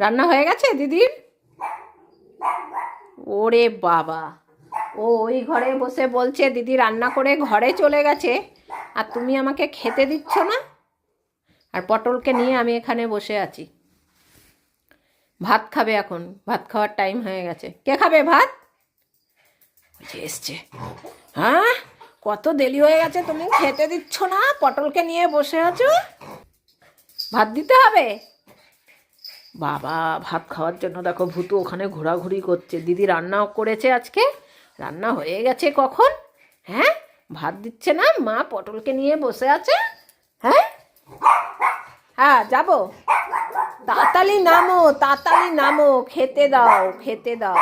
রান্না হয়ে গেছে, দিদির? ওরে বাবা। ও ওই ঘরে বসে বলছে, দিদি রান্না করে ঘরে চলে গেছে, আর তুমি আমাকে খেতে দিচ্ছ না? আর পটলকে নিয়ে আমি এখানে বসে আছি। ভাত খাবে এখন, ভাত খাওয়ার টাইম হয়ে গেছে। কে খাবে ভাত? এসছে। হ্যাঁ? কত দেরি হয়ে গেছে, তুমি খেতে দিচ্ছ না? পটলকে নিয়ে বসে আছো? ভাত দিতে হবে? বাবা, ভাত খাওয়ার জন্য দেখো ভূতু ওখানে ঘোরাঘুরি করছে। দিদি রান্নাও করেছে আজকে। রান্না হয়ে গেছে কখন? হ্যাঁ? ভাত দিচ্ছে না? মা পটলকে নিয়ে বসে আছে। হ্যাঁ? হ্যাঁ যাব। তাড়াতাড়ি নামো তাড়াতাড়ি নামো। খেতে দাও খেতে দাও।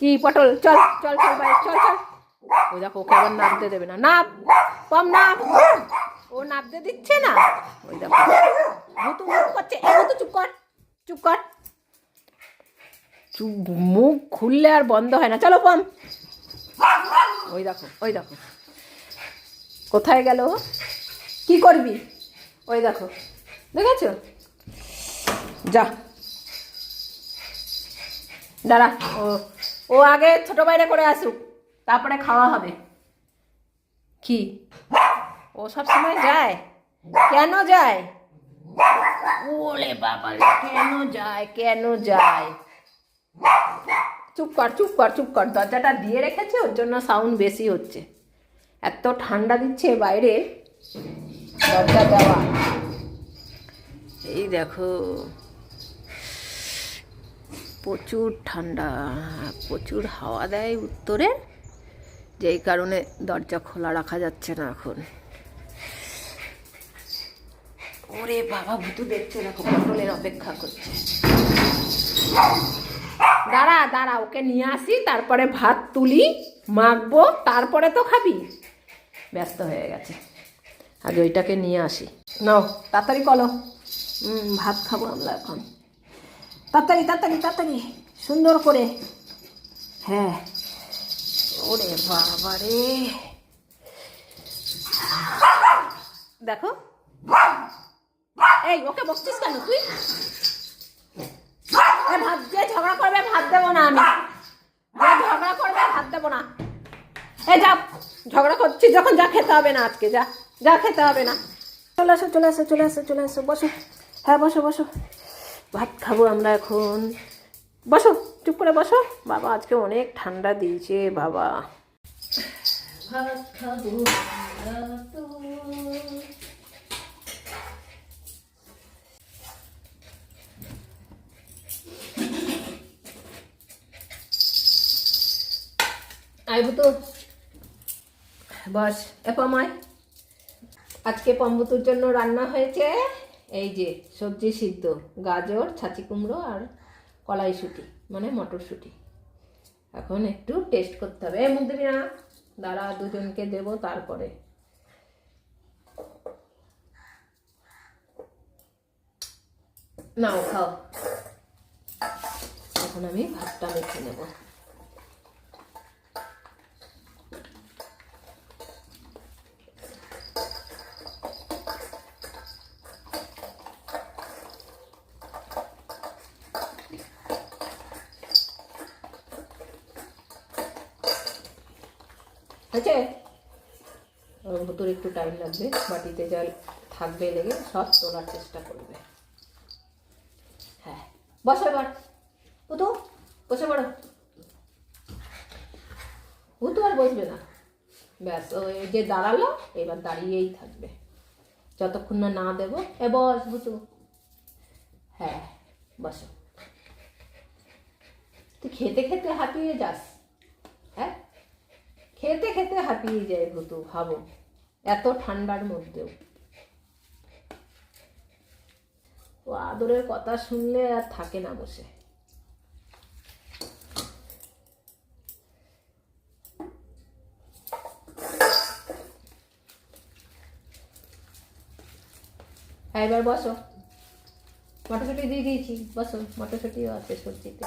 কি পটল? চল চল চল ভাই, চল চল। ওই দেখো, ওকে আবার নামতে দেবে না। নাপ কম নাপ। ও নামতে দিচ্ছে না? ওই দেখো মুখ করছে এ ভুতু চুপ কর চুপ কর। চুপ, মুখ খুললে আর বন্ধ হয় না। চলো পম ওই দেখো ওই দেখো। কোথায় গেল? কি করবি? ওই দেখো। দেখেছ? যা। দাঁড়া। ও ও আগে ছোট বাইরে করে আসুক। তারপরে খাওয়া হবে। কি? ও সব সময় যায়? কেন যায়? ওরে বাবা কেন যায় কেন যায়? চুপ কর চুপ কর চুপ কর। দরজাটা দিয়ে রেখেছে, ওর জন্য সাউন্ড বেশি হচ্ছে। এত ঠান্ডা দিচ্ছে বাইরে। দরজা দেওয়া। এই দেখো, প্রচুর ঠান্ডা, প্রচুর হাওয়া দেয় উত্তরে। যেই কারণে দরজা খোলা রাখা যাচ্ছে না এখন। ওরে বাবা, ভুতু দেখছে দেখো পটলের অপেক্ষা করছে। দাঁড়া দাঁড়া, ওকে নিয়ে আসি, তারপরে ভাত তুলি, মাখবো, তারপরে তো খাবি। ব্যস্ত হয়ে গেছে। আগে ওইটাকে নিয়ে আসি। নাও, তাড়াতাড়ি কলো। ভাত খাব আমরা এখন। তাড়াতাড়ি তাড়াতাড়ি তাড়াতাড়ি, সুন্দর করে। হ্যাঁ। ওরে বাবা রে। দেখো। এই, ওকে বকছিস কেন তুই? ভাত যে ঝগড়া করবে, ভাত দেবো না আমি। ঝগড়া করবে, ভাত দেবো না। এ, যা, ঝগড়া করছিস যখন যা খেতে হবে না আজকে, যা যা খেতে হবে না। চলে আসো চলে আসো চলে আসো চলে আসো বসো। হ্যাঁ বসো বসো। ভাত খাব আমরা এখন। বসো, চুপ করে বসো। বাবা, আজকে অনেক ঠান্ডা দিয়েছে, বাবা। ভাত খাব আমরা তো। আইব তো। বস, এ পমায় আজকে পম্বুতুর জন্য রান্না হয়েছে এই যে সবজি সিদ্ধ, গাজর, ছাঁচি কুমড়ো আর কলাইশুঁটি মানে মটরশুঁটি এখন একটু টেস্ট করতে হবে। এ মুখ দিবি না দাঁড়া, দুজনকে দেব তারপরে। নাও, খাও। এখন আমি ভাতটা মেখে নেব। আছে? ভেতর একটু টাইম লাগবে, বাটিতে জল থাকবে লেগে সব তোলার চেষ্টা করবে। হ্যাঁ বসো এবার। উঠো বসে পড়ো। উঠো আর বসবে না। ব্যাস ওই যে দাঁড়াল, এবার দাঁড়িয়েই থাকবে। যতক্ষণ না না দেবো, এ বস ভুতু হ্যাঁ বসো। তুই খেতে খেতে হাঁপিয়ে যাস হ্যাঁ? খেতে খেতে হাঁপিয়ে যায় ভুতু ভাবো, এত ঠান্ডার মধ্যেও। ও আদরের কথা শুনলে আর থাকে না বসে। হ্যাঁ এবার বসো। মটরশুঁটি দিয়ে দিয়েছি, বসো, মটরশুঁটিও আছে সবজিতে।